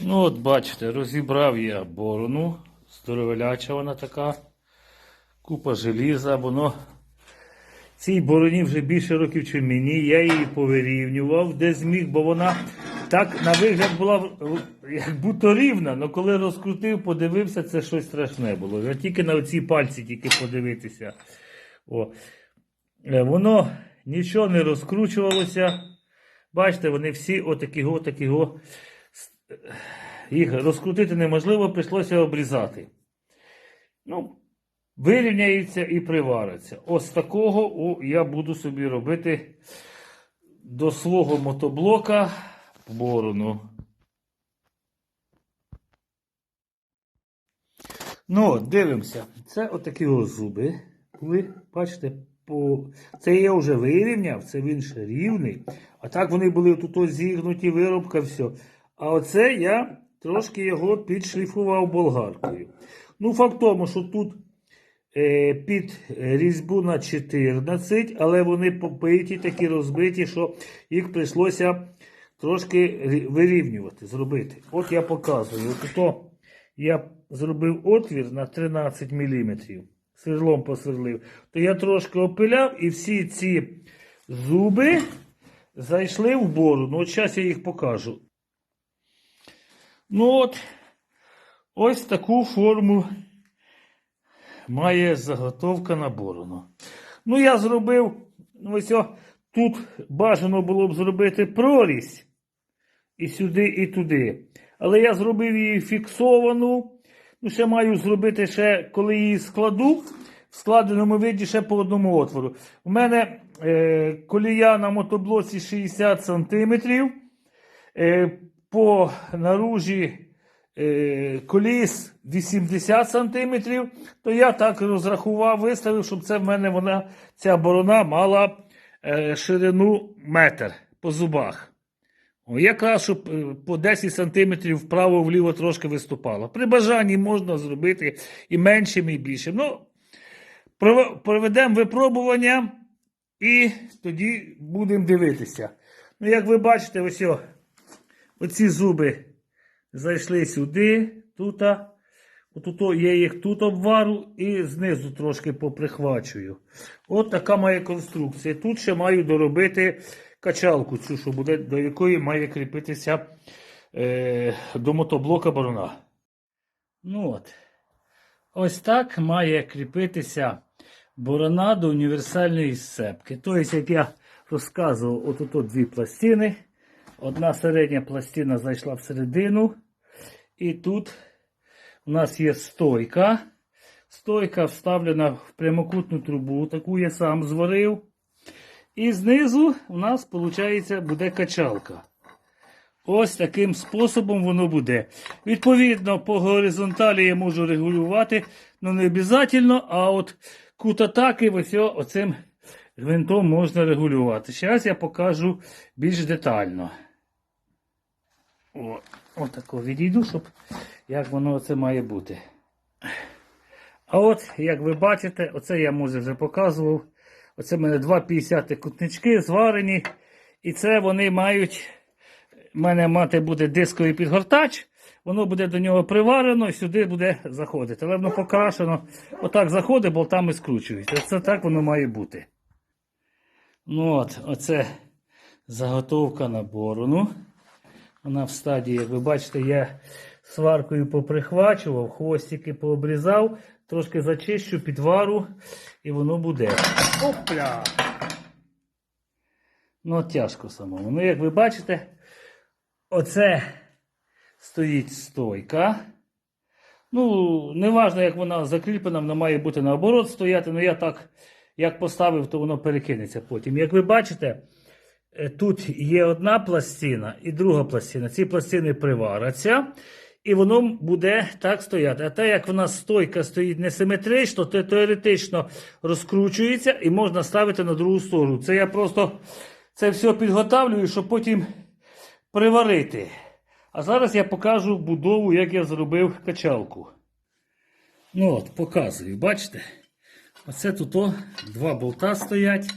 Ну, от бачите, розібрав я борону. Здоровеляча вона така. Купа желіза, воно. Цій бороні вже більше років, чи мені. Я її повирівнював, де зміг, бо вона так на вигляд була як будто рівна, але коли розкрутив, подивився, це щось страшне було. Я тільки на оці пальці тільки подивитися. О. Е, Воно нічого не розкручувалося. Бачите, вони всі отакі, отакі, го. Їх розкрутити неможливо, прийшлося обрізати. Ну, вирівняється і привариться. Ось такого я буду собі робити до свого мотоблока борону. Ну, дивимося. Це отакі зуби. були, бачите, по... це я вже вирівняв, це він ще рівний. А так вони були тут ось зігнуті, виробка, все. А оце я трошки його підшліфував болгаркою. Ну, факт тому, що тут е, під різьбу на 14, але вони побиті, такі розбиті, що їх прийшлося трошки вирівнювати, зробити. От я показую. От я зробив отвір на 13 мм. Сверлом посверлив. То я трошки опиляв і всі ці зуби зайшли в борону. От зараз я їх покажу. Ну от, ось таку форму має заготовка на борону. Ну, я зробив, ну, ось о, тут бажано було б зробити прорізь і сюди, і туди. Але я зробив її фіксовану. Ну, ще маю зробити ще, коли її складу, в складеному виді ще по одному отвору. У мене е, колія на мотоблоці 60 см. Е, по наружі е, коліс 80 см, то я так розрахував, виставив, щоб це в мене вона, ця борона мала е, ширину метр по зубах. О, якраз, щоб е, по 10 см вправо-вліво трошки виступало. При бажанні можна зробити і меншим, і більшим. Ну, проведемо випробування і тоді будемо дивитися. Ну, як ви бачите, ось о, оці зуби зайшли сюди, тут. Отут я їх тут обвару і знизу трошки поприхвачую. От така моя конструкція. Тут ще маю доробити качалку, цю, що буде, до якої має кріпитися е, до мотоблока борона. Ну от. Ось так має кріпитися борона до універсальної сцепки. Тобто, як я розказував, отут от дві пластини. Одна середня пластина зайшла всередину. І тут у нас є стойка. Стойка вставлена в прямокутну трубу, таку я сам зварив. І знизу у нас, виходить, буде качалка. Ось таким способом воно буде. Відповідно, по горизонталі я можу регулювати, але не обов'язково, а от кут атаки ось оцим гвинтом можна регулювати. Зараз я покажу більш детально. О, отако відійду, щоб як воно це має бути. А от, як ви бачите, оце я може вже показував. Оце в мене 2,50 кутнички зварені. І це вони мають. У мене мати буде дисковий підгортач, воно буде до нього приварено і сюди буде заходити. Але воно покрашено. Отак заходить, болтами скручується. Це так воно має бути. Ну от, оце заготовка на борону. Вона в стадії, як ви бачите, я сваркою поприхвачував, хвостики пообрізав, трошки зачищу, підвару, і воно буде. Опля! Ну, тяжко самому. Ну, як ви бачите, оце стоїть стойка. Ну, не важно, як вона закріплена, вона має бути наоборот стояти. Ну, я так, як поставив, то воно перекинеться потім. Як ви бачите, Тут є одна пластина і друга пластина. Ці пластини приваряться, і воно буде так стояти. А те, як вона стойка стоїть несиметрично, то теоретично розкручується і можна ставити на другу сторону. Це я просто це все підготавлюю, щоб потім приварити. А зараз я покажу будову, як я зробив качалку. Ну от, показую, бачите? Оце тут о, два болта стоять.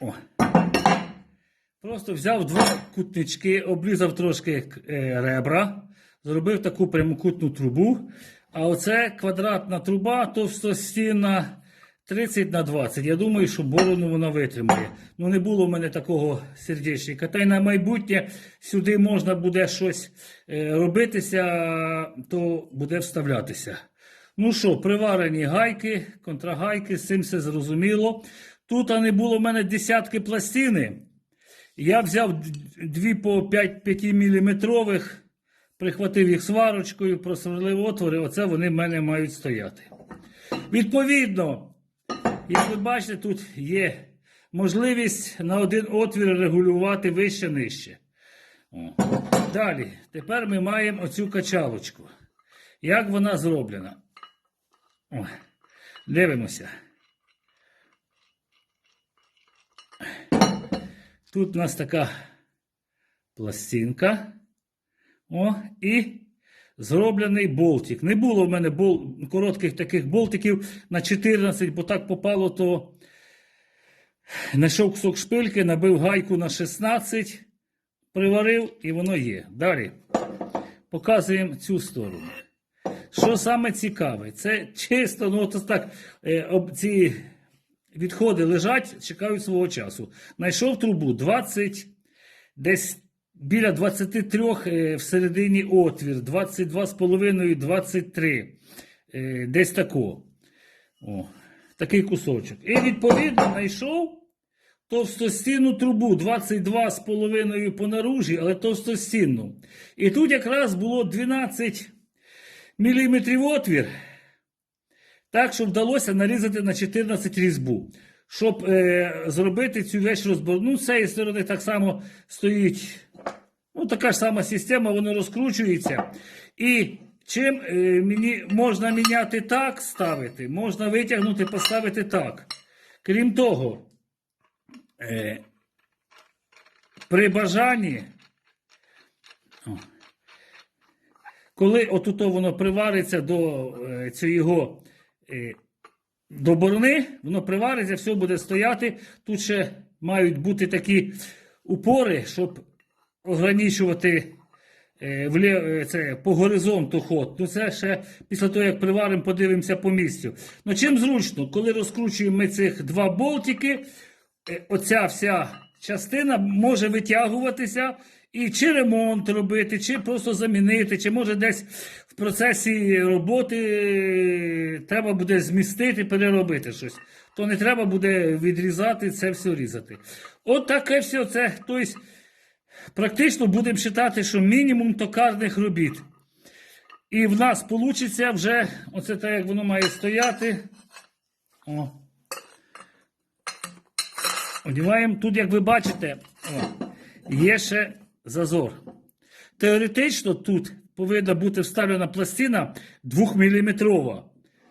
О. Просто взяв два кутнички, обрізав трошки е, ребра, зробив таку прямокутну трубу. А оце квадратна труба товстостінна 30 на 20. Я думаю, що борону вона витримає. Ну не було в мене такого сердечника. Та й на майбутнє сюди можна буде щось е, робитися, то буде вставлятися. Ну що, приварені гайки, контрагайки, з цим все зрозуміло. Тут а не було в мене десятки пластини. Я взяв дві по 5, 5 міліметрових, прихватив їх сварочкою, просверлив отвори, оце вони в мене мають стояти. Відповідно, як ви бачите, тут є можливість на один отвір регулювати вище-нижче. О. Далі, тепер ми маємо оцю качалочку. Як вона зроблена? О. Дивимося. Тут у нас така пластинка. О, і зроблений болтик. Не було в мене бол... коротких таких болтиків на 14, бо так попало, то знайшов кусок шпильки, набив гайку на 16, приварив і воно є. Далі показуємо цю сторону. Що саме цікаве, це чисто, ну от так, е, ці відходи лежать, чекають свого часу. Найшов трубу 20, десь біля 23 е, всередині отвір, 22,5, 23. е, Десь тако. О, такий кусочок. І відповідно знайшов товстостінну трубу 22,5 по наружі, але товстостінну. І тут якраз було 12 міліметрів отвір. Так, що вдалося нарізати на 14 різьбу. Щоб е, зробити цю вещь розбор. Ну, з цієї сторони так само стоїть. Ну, така ж сама система, воно розкручується. І чим е, мені можна міняти так, ставити, можна витягнути, поставити так. Крім того, е, при бажанні, о, коли отуто воно привариться до е, цього е, до борони, воно привариться, все буде стояти. Тут ще мають бути такі упори, щоб ограничувати е, це, по горизонту ход. Ну це ще після того, як приваримо, подивимося по місцю. Ну чим зручно, коли розкручуємо ми цих два болтики, оця вся частина може витягуватися. І чи ремонт робити, чи просто замінити, чи може десь в процесі роботи е, треба буде змістити, переробити щось. То не треба буде відрізати це все різати. От таке все це. Тобто, практично будемо вважати, що мінімум токарних робіт. І в нас вийде вже, оце так, як воно має стояти. О. Одіваємо. Тут, як ви бачите, о, є ще зазор. Теоретично тут повинна бути вставлена пластина 2-мм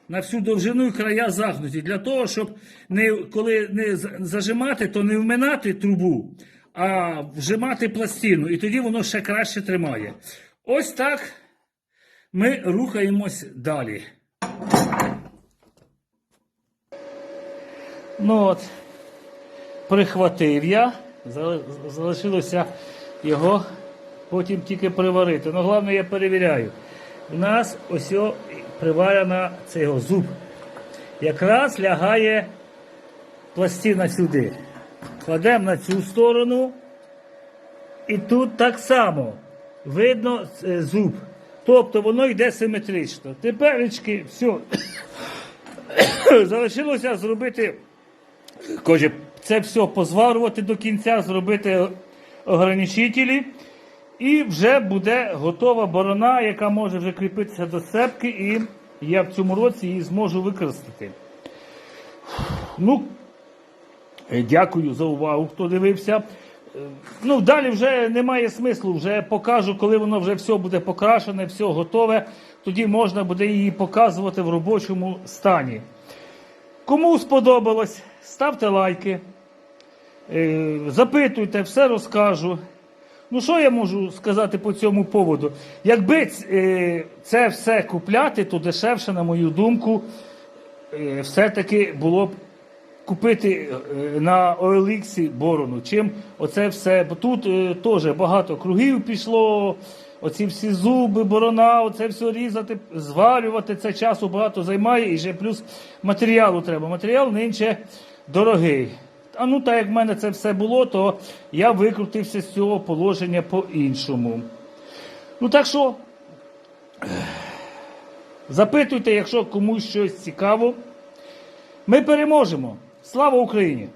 на всю довжину і края загнуті. Для того, щоб не, коли не зажимати, то не вминати трубу, а вжимати пластину. І тоді воно ще краще тримає. Ось так ми рухаємось далі. Ну от, прихватив я, залишилося його потім тільки приварити. Ну, головне, я перевіряю. У нас ось приварена цей зуб. Якраз лягає пластина сюди. Кладемо на цю сторону. І тут так само видно е, зуб. Тобто воно йде симетрично. Теперечки, все. Залишилося зробити Каже, це все позварувати до кінця, зробити ограничителі, і вже буде готова борона, яка може вже кріпитися до сцепки, і я в цьому році її зможу використати. Ну, е, дякую за увагу, хто дивився. Е, Ну, далі вже немає смислу, вже покажу, коли воно вже все буде покрашене, все готове, тоді можна буде її показувати в робочому стані. Кому сподобалось, ставте лайки, запитуйте, все розкажу. Ну, що я можу сказати по цьому поводу? Якби е, це все купляти, то дешевше, на мою думку, е, все-таки було б купити е, на OLX борону, чим оце все. Бо тут е, теж багато кругів пішло, оці всі зуби, борона, оце все різати, зварювати, це часу багато займає, і ще плюс матеріалу треба. Матеріал нинче дорогий. А ну так як в мене це все було, то я викрутився з цього положення по-іншому. Ну так що, запитуйте, якщо комусь щось цікаво. Ми переможемо. Слава Україні!